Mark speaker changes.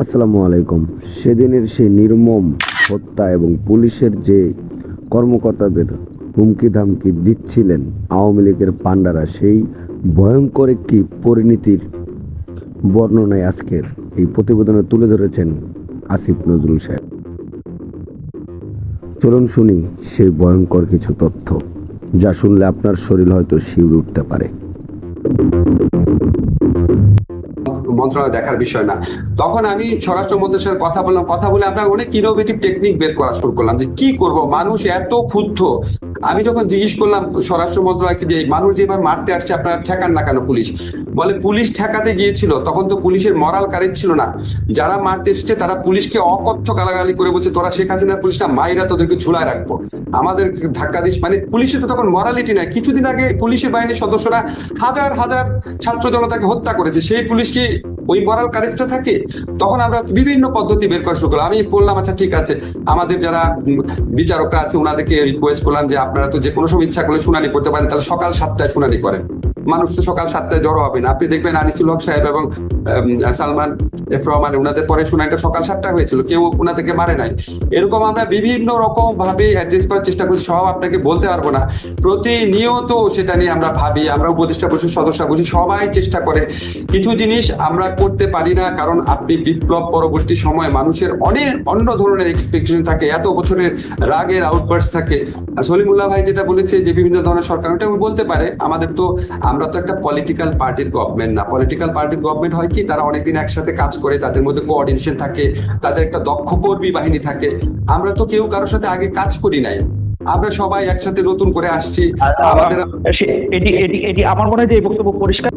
Speaker 1: আসসালামু আলাইকুম। সেদিনের সেই নির্মম হত্যা এবং পুলিশের যে কর্মকর্তাদের হুমকি ধামকি দিচ্ছিলেন আওয়ামী লীগের পাণ্ডারা, সেই ভয়ঙ্কর একটি পরিণতির বর্ণনায় আজকের এই প্রতিবেদনে তুলে ধরেছেন আসিফ নজরুল সাহেব। চলুন শুনি সেই ভয়ঙ্কর কিছু তথ্য, যা শুনলে আপনার শরীর হয়তো শিউরে উঠতে পারে।
Speaker 2: মন্ত্রণালয় দেখার বিষয় না। তখন আমি স্বরাষ্ট্র মন্ত্রীর সাথে কথা বললাম, কথা বলে আমরা অনেক ইনোভেটিভ টেকনিক বের করা শুরু করলাম যে কি করব? মানুষ এত ক্ষুব্ধ। আমি যখন জিজ্ঞেস করলাম স্বরাষ্ট্র মন্ত্রণালয়কে যে মানুষ যেভাবে মারতে আসছে, আপনারা ঠেকান না কেন পুলিশ? বলে পুলিশ ঠেকাতে গিয়েছিল, তখন তো পুলিশের মরাল কারেজ ছিল না। যারা মারতে এসছে, তারা পুলিশকে অকথ্য গালাগালি করে বলছে, তোরা শেখ হাসিনার পুলিশটা মাইরা তোদেরকে ঝুলায় রাখব। আমাদের ধাক্কা দিস মানে পুলিশের তো তখন মরালিটি নাই। কিছুদিন আগে পুলিশের বাহিনীর সদস্যরা হাজার হাজার ছাত্র জনতাকে হত্যা করেছে। সেই পুলিশ কি ওই মরাল কারেজটা থাকে, তখন আমরা বিভিন্ন পদ্ধতি বের করা শুরু করলাম। আমি বললাম আচ্ছা ঠিক আছে। আমাদের যারা বিচারকরা আছে ওনাদেরকে রিকোয়েস্ট করলাম যে, আপনারা তো যে কোনো সময় ইচ্ছা করলে শুনানি করতে পারেন, তাহলে সকাল সাতটায় শুনানি করেন। মানুষ তো সকাল সাতটায় জড়ো হবে না। আপনি দেখবেন আনিসুল হক সাহেব এবং সালমান এফ রহমান ওনাদের পরে শুনানিটা সকাল সাতটায় হয়েছিল। কেউ ওনাদেরকে মারে নাই। এরকম আমরা বিভিন্ন রকম ভাবে অ্যাড্রেস করার চেষ্টা করছি, সব আপনাকে বলতে পারব না। প্রতিনিয়ত সেটা নিয়ে আমরা ভাবি, আমরা উপদেষ্টা পরিষদ সদস্য বসি সবাই চেষ্টা করে। কিছু জিনিস আমরা করতে পারি না, কারণ আপনি বিপ্লব পরবর্তী সময়ে মানুষের অনেক অন্য ধরনের এক্সপেকটেশন থাকে, এত বছরের রাগের আউটবার্স থাকে। সলিমুল্লাহ ভাই যেটা বলেছে যে বিভিন্ন ধরনের সরকার ওটা বলতে পারে, আমাদের তো আমরা তো একটা পলিটিক্যাল পার্টির গভর্নমেন্ট না। পলিটিক্যাল পার্টির গভর্নমেন্ট হয় কি তারা অনেকদিন একসাথে কাজ করে তাদের মধ্যে কোঅর্ডিনেশন থাকে তাদের একটা দক্ষ কর্মী বাহিনী থাকে। আমরা তো কেউ কারোর সাথে আগে কাজ করি নাই। আমরা সবাই একসাথে নতুন করে আসছি। আমাদের
Speaker 3: এটি এটি এটি আমার মনে হয় যে এই বক্তব্য পরিষ্কার।